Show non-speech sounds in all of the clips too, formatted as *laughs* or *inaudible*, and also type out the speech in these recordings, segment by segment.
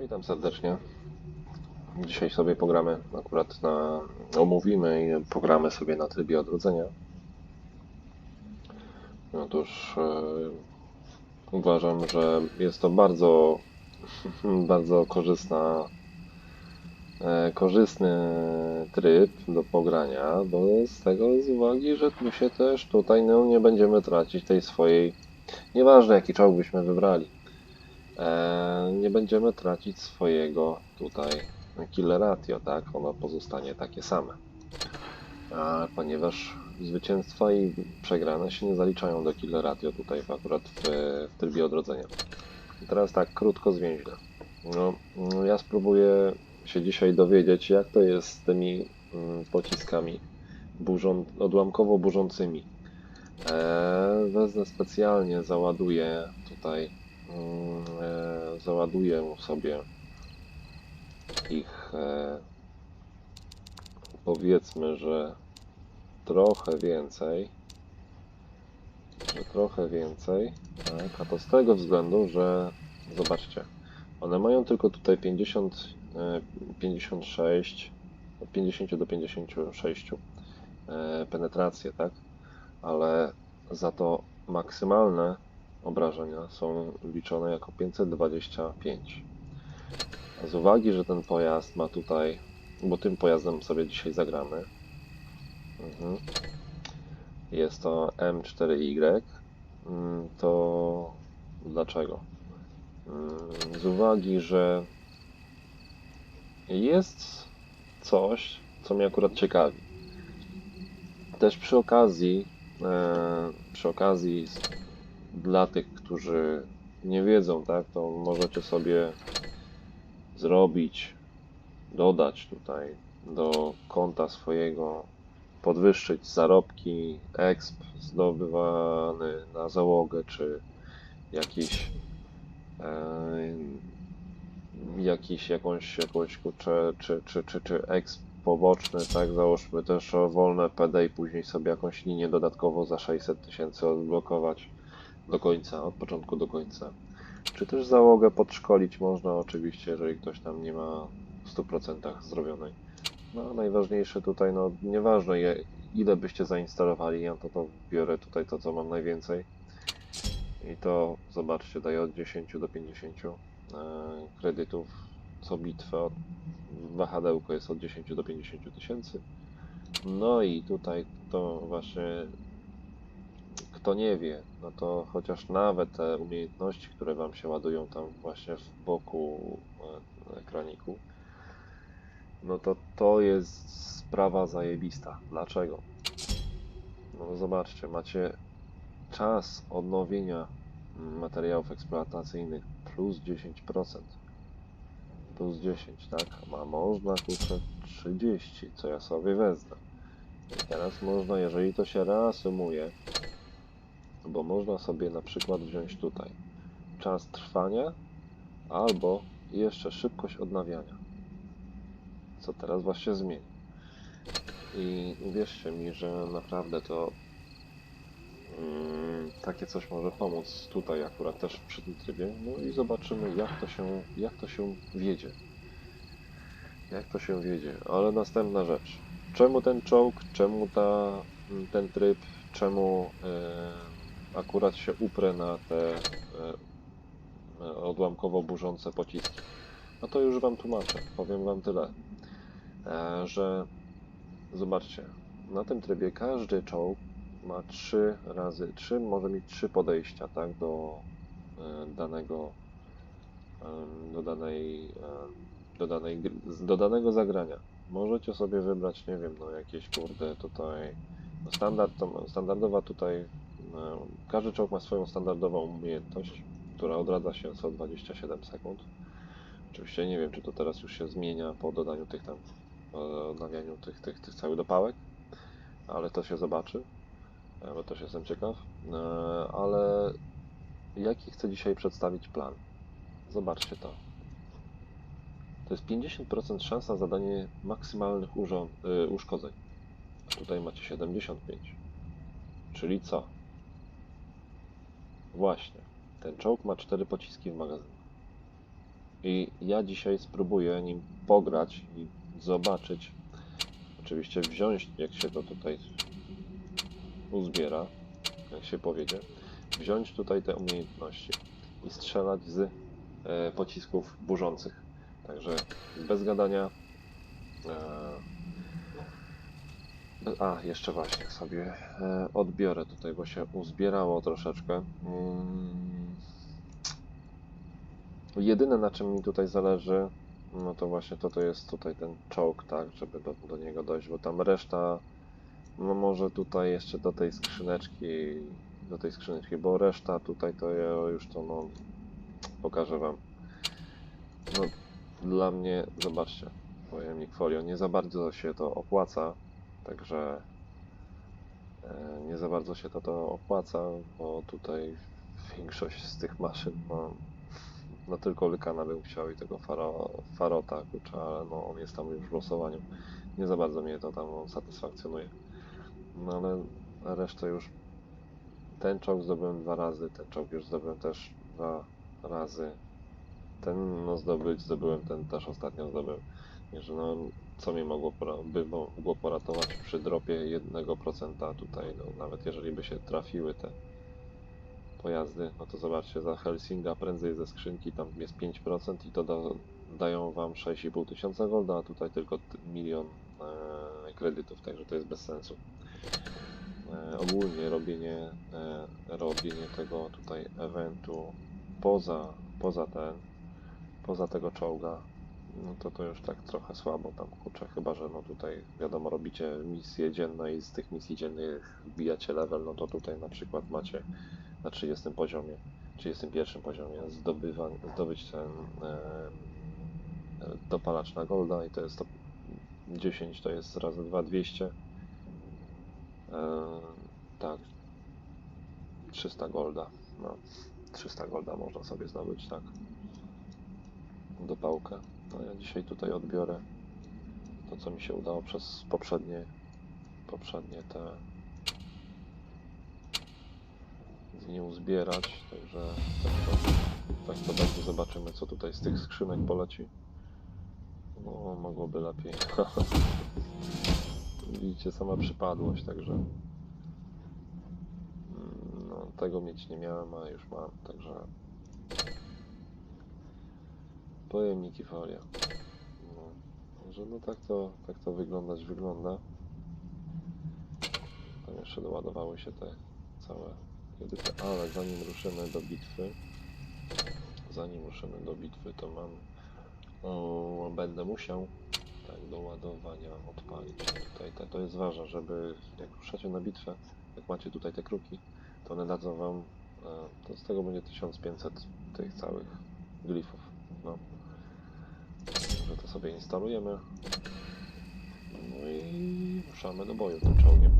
Witam serdecznie. Dzisiaj sobie pogramy akurat na. omówimy i pogramy sobie na trybie odrodzenia. Otóż e, uważam, że jest to bardzo, *laughs* bardzo korzystna, e, korzystny tryb do pogrania, bo z tego z uwagi, że tu się też tutaj no, nie będziemy tracić tej swojej. Nieważne jaki czołg byśmy wybrali. E, nie będziemy tracić swojego tutaj kill ratio, tak? Ono pozostanie takie same. A, ponieważ zwycięstwa i przegrane się nie zaliczają do kill ratio tutaj akurat w, w trybie odrodzenia. I teraz tak, krótko zwięźle. No, no, ja spróbuję się dzisiaj dowiedzieć, jak to jest z tymi mm, pociskami burzą, odłamkowo burzącymi. E, wezmę specjalnie, załaduję tutaj Mm, załaduję sobie ich e, powiedzmy, że trochę więcej że trochę więcej tak, a to z tego względu, że zobaczcie one mają tylko tutaj 50 e, 56 od 50 do 56 e, penetrację, tak ale za to maksymalne obrażenia są liczone jako 525. A z uwagi, że ten pojazd ma tutaj, bo tym pojazdem sobie dzisiaj zagramy, mhm. jest to M4Y, mm, to dlaczego? Mm, Z uwagi, że jest coś, co mnie akurat ciekawi. Też przy okazji, e, przy okazji dla tych, którzy nie wiedzą, tak, to możecie sobie zrobić, dodać tutaj do konta swojego, podwyższyć zarobki, exp zdobywany na załogę, czy jakiś e, jakiś, jakąś, jakąś kurczę, czy, czy, czy, czy exp poboczny, tak, załóżmy też wolne PD i później sobie jakąś linię dodatkowo za 600 tysięcy odblokować do końca, od początku do końca. Czy też załogę podszkolić można oczywiście, jeżeli ktoś tam nie ma w 100% zrobionej. No najważniejsze tutaj, no nieważne ile byście zainstalowali, ja to, to biorę tutaj to, co mam najwięcej. I to zobaczcie, daje od 10 do 50 e, kredytów co bitwę. Wahadełko jest od 10 do 50 tysięcy. No i tutaj to właśnie kto nie wie, no to chociaż nawet te umiejętności, które Wam się ładują tam właśnie w boku e, ekraniku, no to to jest sprawa zajebista. Dlaczego? No zobaczcie, macie czas odnowienia materiałów eksploatacyjnych plus 10%. Plus 10, tak? A można kurczę 30, co ja sobie wezmę. I teraz można, jeżeli to się reasumuje, bo można sobie na przykład wziąć tutaj czas trwania albo jeszcze szybkość odnawiania. Co teraz właśnie zmieni. I uwierzcie mi, że naprawdę to mm, takie coś może pomóc tutaj akurat też przy tym trybie. No i zobaczymy jak to się, jak to się wiedzie. Jak to się wiedzie. Ale następna rzecz. Czemu ten czołg, czemu ta, ten tryb, czemu e, akurat się uprę na te e, e, odłamkowo burzące pociski. No to już Wam tłumaczę. Powiem Wam tyle, e, że zobaczcie, na tym trybie każdy czołg ma trzy razy, trzy, może mieć trzy podejścia, tak, do e, danego, do danej, do danej, do danego zagrania. Możecie sobie wybrać, nie wiem, no jakieś kurde tutaj, no standard, standardowa tutaj, każdy czołg ma swoją standardową umiejętność, która odradza się co 27 sekund. Oczywiście nie wiem, czy to teraz już się zmienia po dodaniu tych tam, e, odnawianiu tych, tych, tych całych dopałek, ale to się zobaczy, e, bo też jestem ciekaw. E, Ale jaki chcę dzisiaj przedstawić plan? Zobaczcie to. To jest 50% szans na zadanie maksymalnych uszkodzeń. Tutaj macie 75. Czyli co? Właśnie. Ten czołg ma 4 pociski w magazynie. I ja dzisiaj spróbuję nim pograć i zobaczyć, oczywiście wziąć, jak się to tutaj uzbiera, jak się powiedzie, wziąć tutaj te umiejętności i strzelać z e, pocisków burzących. Także bez gadania. E, a, jeszcze właśnie sobie e, odbiorę tutaj, bo się uzbierało troszeczkę. Mm. Jedyne na czym mi tutaj zależy, no to właśnie to, to jest tutaj ten czołg, tak, żeby do, do niego dojść, bo tam reszta, no może tutaj jeszcze do tej skrzyneczki, do tej skrzyneczki, bo reszta tutaj to ja już to no pokażę wam. No dla mnie, zobaczcie, pojemnik folio, nie za bardzo się to opłaca, także e, nie za bardzo się to, to opłaca, bo tutaj większość z tych maszyn no, no tylko Lykana bym chciał i tego faro, Farota, kurczę, ale no on jest tam już w losowaniu. Nie za bardzo mnie to tam satysfakcjonuje. No ale resztę już ten czołg zdobyłem dwa razy, ten czołg już zdobyłem też dwa razy. Ten no zdobyć zdobyłem, ten też ostatnio zdobyłem. Także no co mnie mogło, by mogło poratować przy dropie 1% tutaj, no nawet jeżeli by się trafiły te pojazdy, no to zobaczcie, za Helsinga prędzej ze skrzynki tam jest 5% i to da, dają wam 6,5 tysiąca golda, a tutaj tylko milion e, kredytów, także to jest bez sensu. E, ogólnie robienie, e, robienie tego tutaj eventu poza, poza ten, poza tego czołga, no to to już tak trochę słabo tam kurczę, chyba że no tutaj wiadomo robicie misje dzienne i z tych misji dziennych wbijacie level, no to tutaj na przykład macie na 30 poziomie, 31 poziomie zdobywa, zdobyć ten e, dopalacz na golda i to jest to 10 to jest razy 2 200 e, tak. 300 golda no. 300 golda można sobie zdobyć tak. Dopałkę no ja dzisiaj tutaj odbiorę to co mi się udało przez poprzednie poprzednie te dni uzbierać, także tak to, tak to będzie. Zobaczymy, co tutaj z tych skrzynek poleci. No, mogłoby lepiej. *laughs* Widzicie, sama przypadłość, także mm, no, tego mieć nie miałem, a już mam, także pojemniki folia. No, no tak to, tak to wyglądać wygląda. Tam jeszcze doładowały się te całe kiedy te, ale zanim ruszymy do bitwy, zanim ruszymy do bitwy, to mam, o, będę musiał tak do ładowania odpalić tutaj, te, to jest ważne, żeby jak ruszacie na bitwę, jak macie tutaj te kruki, to one dadzą wam, e, to z tego będzie 1500 tych całych glifów, no. Sobie instalujemy. No i ruszamy do boju tym czołgiem.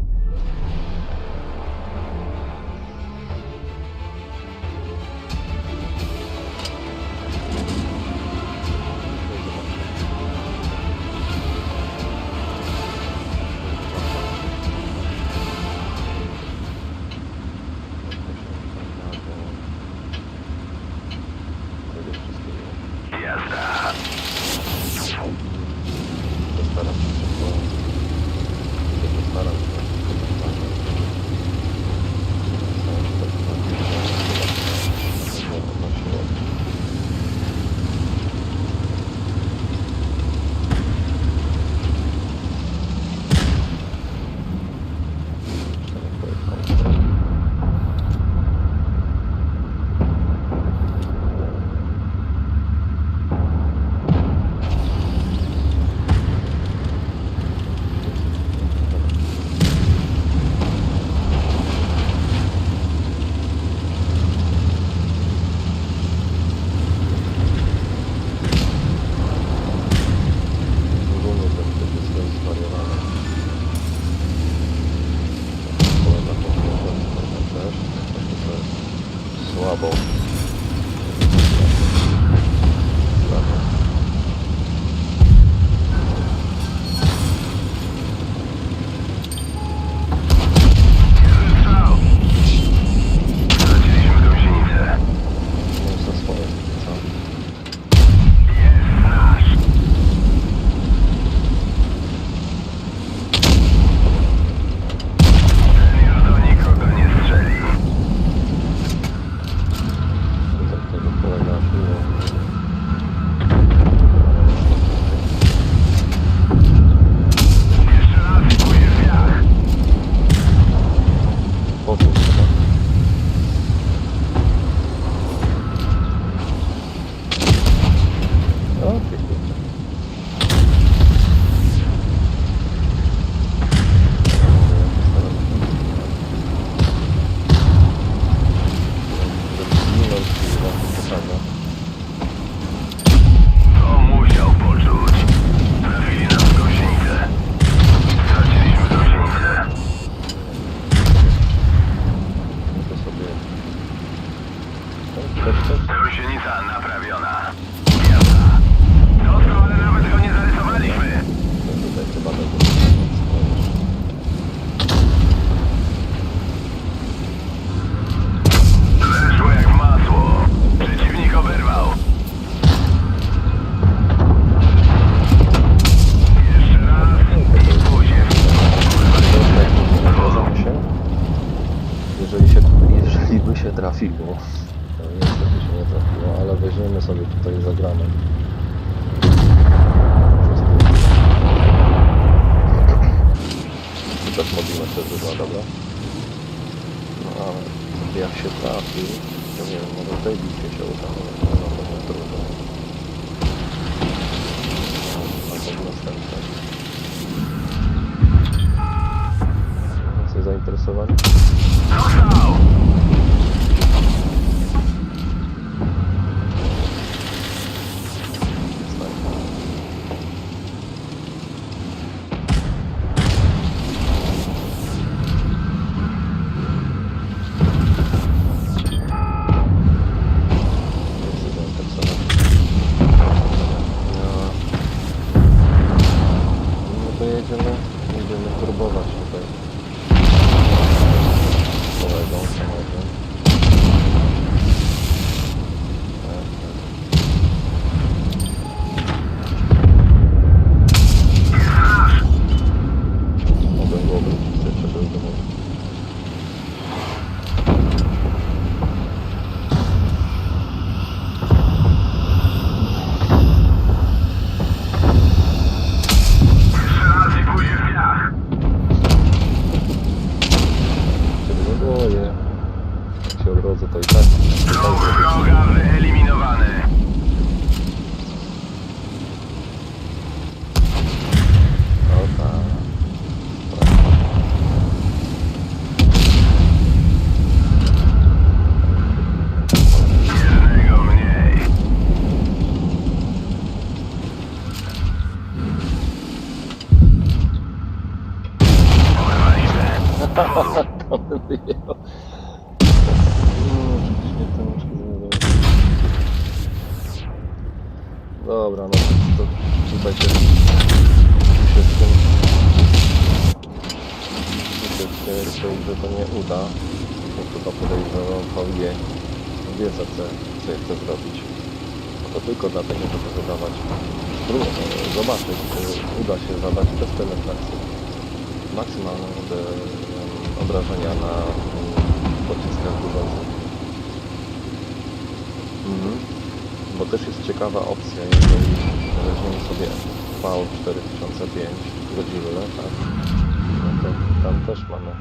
Boję. Jak się odrodzę to i tak. O tak. Jednego mniej. Porwaliśmy. To bym wyjechał. No, oczywiście to muszę zrobić. Dobra, no to tutaj się, tu się z tym tu się z tym, że to nie uda. To chyba podejrzewam VG wie co chce, co chce zrobić. To tylko dlatego, żeby wydawać trudno zobaczyć, czy uda się penetracji maksymalne obrażenia na pociskach budzących. Mhm. Bo też jest ciekawa opcja, jeżeli weźmiemy sobie V4005 Godzilla, tak? No to tam też mamy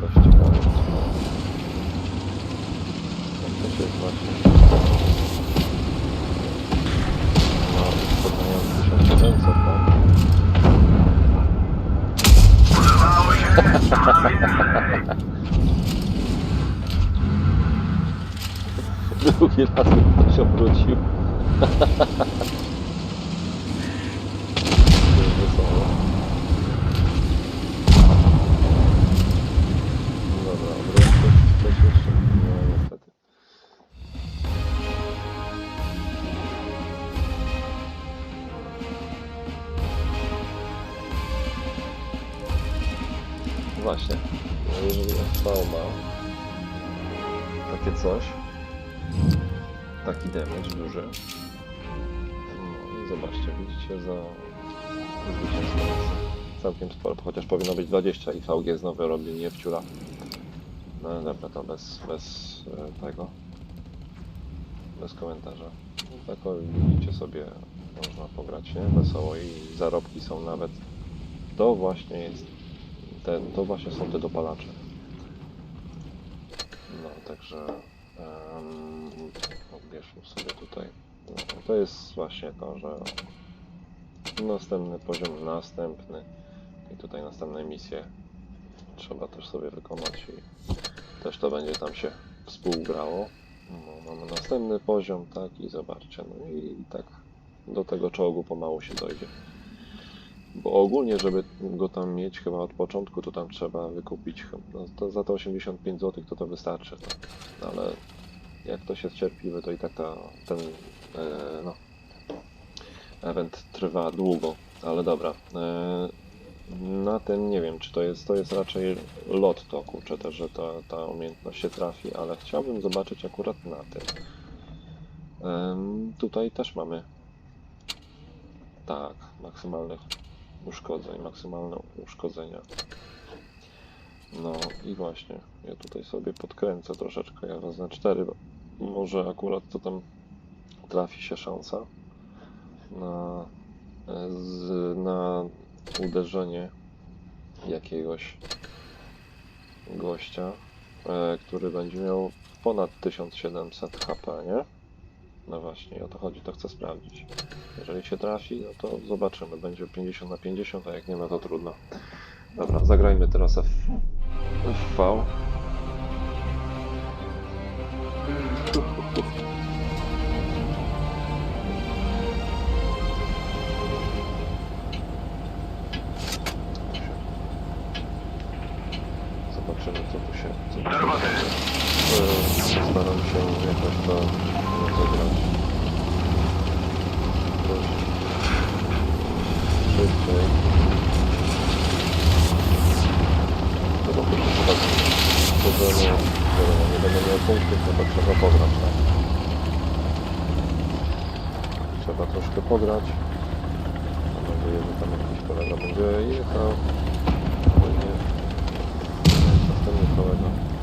dość ciekawe. Tam też jest właśnie no, podający 1700, tak? Drugi raz ktoś obrócił. Właśnie, jeżeli SV ma takie coś, taki damage duży. No zobaczcie, widzicie za zwycięstwo jest całkiem sporo, chociaż powinno być 20 i VG znowu robi nie wciula. No dobra, to bez, bez e, tego, bez komentarza. No, tak widzicie sobie, można pograć, nie? Wesoło i zarobki są nawet, to właśnie jest, te, to właśnie są te dopalacze. No, także um, odbierzmy sobie tutaj. No, to jest właśnie to, że następny poziom, następny i tutaj następne misje trzeba też sobie wykonać i też to będzie tam się współgrało. No, mamy następny poziom, tak, i zobaczcie, no i tak do tego czołgu pomału się dojdzie. Bo ogólnie, żeby go tam mieć chyba od początku, to tam trzeba wykupić, no, to za to 85 zł to to wystarczy, tak. ale jak ktoś jest cierpliwy, to i tak ta, ten, e, no, event trwa długo, ale dobra. E, na tym nie wiem, czy to jest, to jest raczej lot toku, czy też, że ta, ta umiejętność się trafi, ale chciałbym zobaczyć akurat na tym. Tutaj też mamy tak, maksymalnych uszkodzeń, maksymalne uszkodzenia. No i właśnie, ja tutaj sobie podkręcę troszeczkę, ja wezmę 4, bo może akurat to tam trafi się szansa na, z, na uderzenie jakiegoś gościa, e, który będzie miał ponad 1700 HP, nie? No właśnie, o to chodzi, to chcę sprawdzić. Jeżeli się trafi, no to zobaczymy. Będzie 50 na 50, a jak nie, no to trudno. Dobra, zagrajmy teraz F... FV. Troszkę pograć. Mam nadzieję, że tam jakiś kolega będzie jechał. Albo nie. Kolega.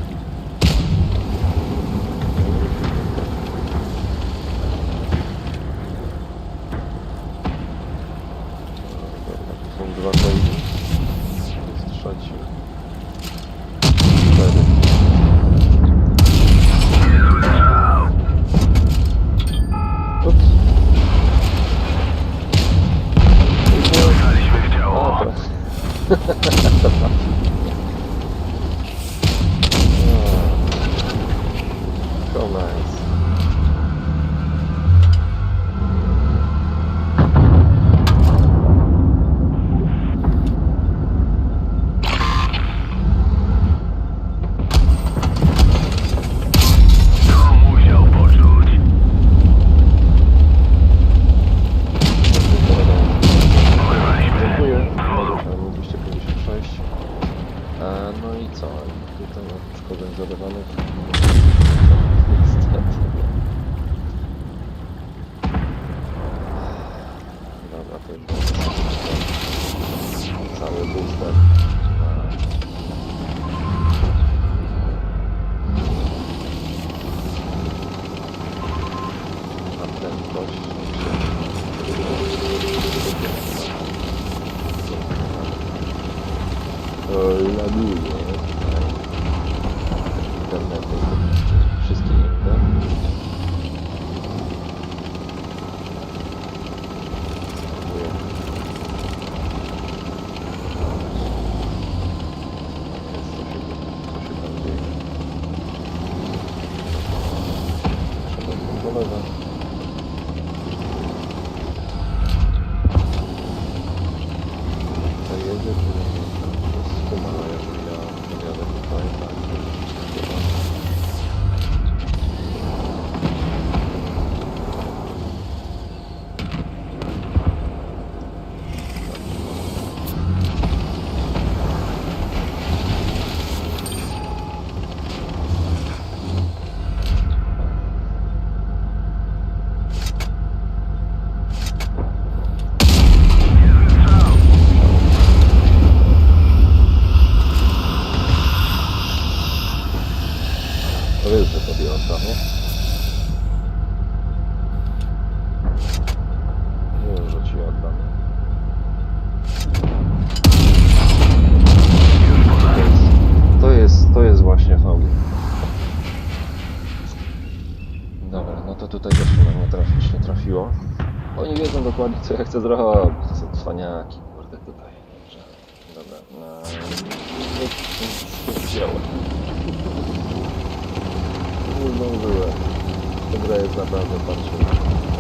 wiem dokładnie co ja chcę zrobić. Co cwaniaki, kurde tutaj. Dobra, na... Wziąłem. Nie zdążyłem. Ta gra jest naprawdę patrzona.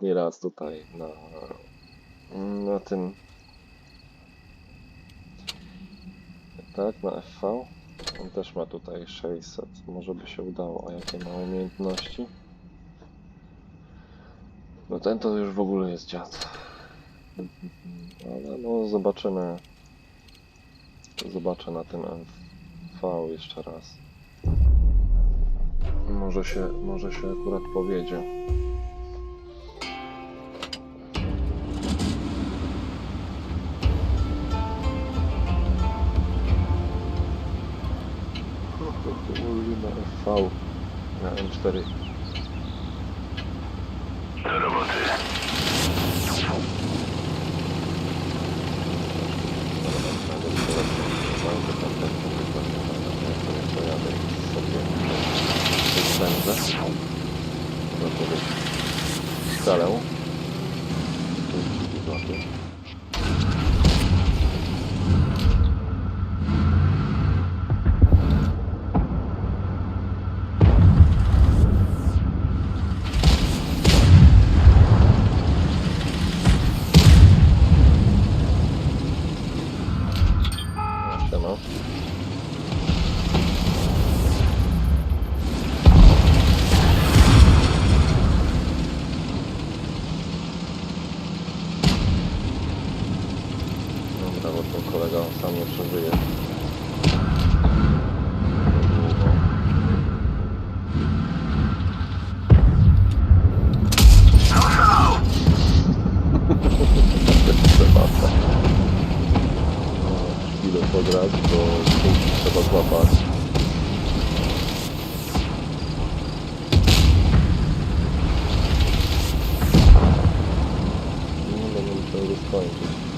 ostatni raz tutaj na, na tym. Tak, na FV on też ma tutaj 600 może by się udało, a jakie ma umiejętności? No ten to już w ogóle jest dziad. Ale no zobaczymy. Zobaczę na tym FV jeszcze raz. Może się, może się akurat powiedzie. 4. Do roboty. Pojadę sobie wędzę. Zatem skalę. Tu, tu, tu, tu. 可以。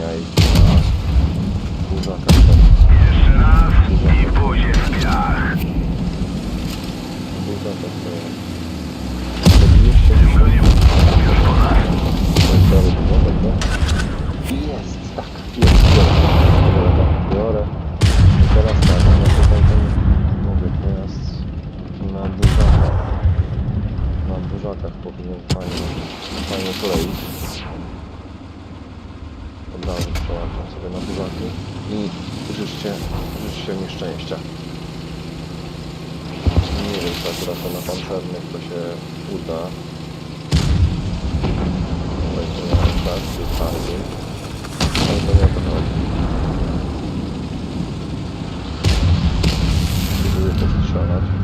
ja jajka. Duża kaszka. Jeszcze raz i buzie w piach. Duża kaszka. Jeszcze Tym koniem już po nas. Dobra, dobra, dobra. Jest, tak, jest, biorę. Biorę, tak, biorę. I teraz tak, no to ten mówię, na dużakach. Na dużakach powinien fajnie, fajnie poleić. Życzcie, życzcie mi szczęścia. Nie wiem, czy akurat na pancernych to się uda. Będzie tak, jest bardziej. Ale to nie o to chodzi. Spróbuję postrzelać.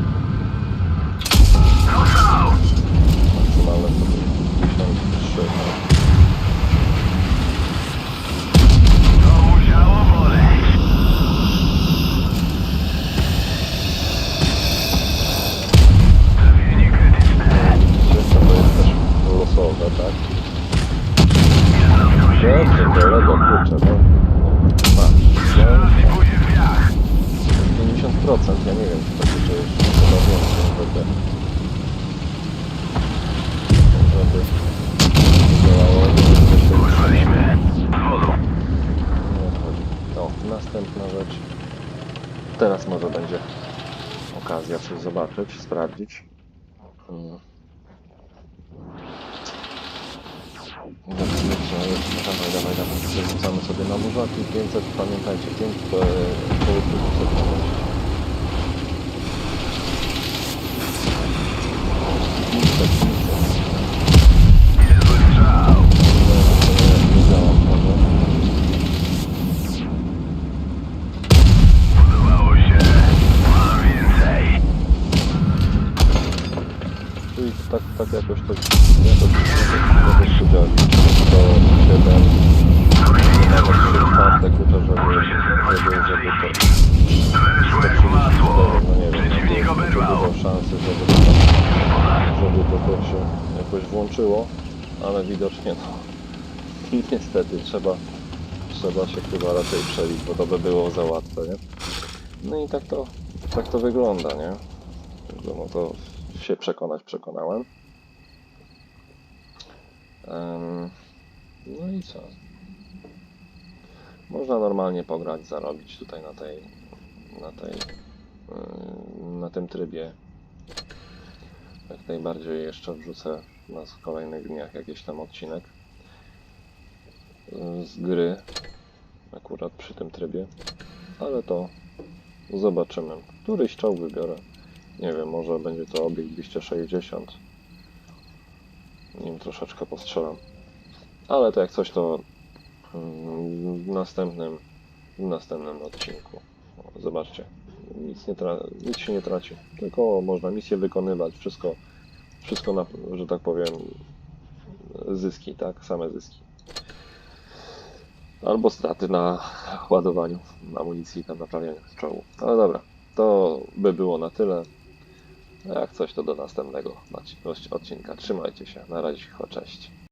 Zobaczyć, trzeba, trzeba się chyba raczej przebić, bo to by było za łatwe, nie? No i tak to, tak to wygląda, nie? No to się przekonać przekonałem. Em, no i co? Można normalnie pograć, zarobić tutaj na tej, na tej, na tym trybie. Jak najbardziej jeszcze wrzucę na kolejnych dniach jakiś tam odcinek z gry, akurat przy tym trybie, ale to zobaczymy. Któryś czołg wybiorę. Nie wiem, może będzie to obieg 260. Nim troszeczkę postrzelam. Ale to jak coś to mm, w następnym, w następnym odcinku. Zobaczcie, nic, nie nic się nie traci, tylko można misję wykonywać, wszystko, wszystko na, że tak powiem, zyski, tak, same zyski. Albo straty na ładowaniu amunicji i tam naprawianiu czołgu. Ale dobra, to by było na tyle. Jak coś to do następnego odcinka. Trzymajcie się. Na razie, cześć.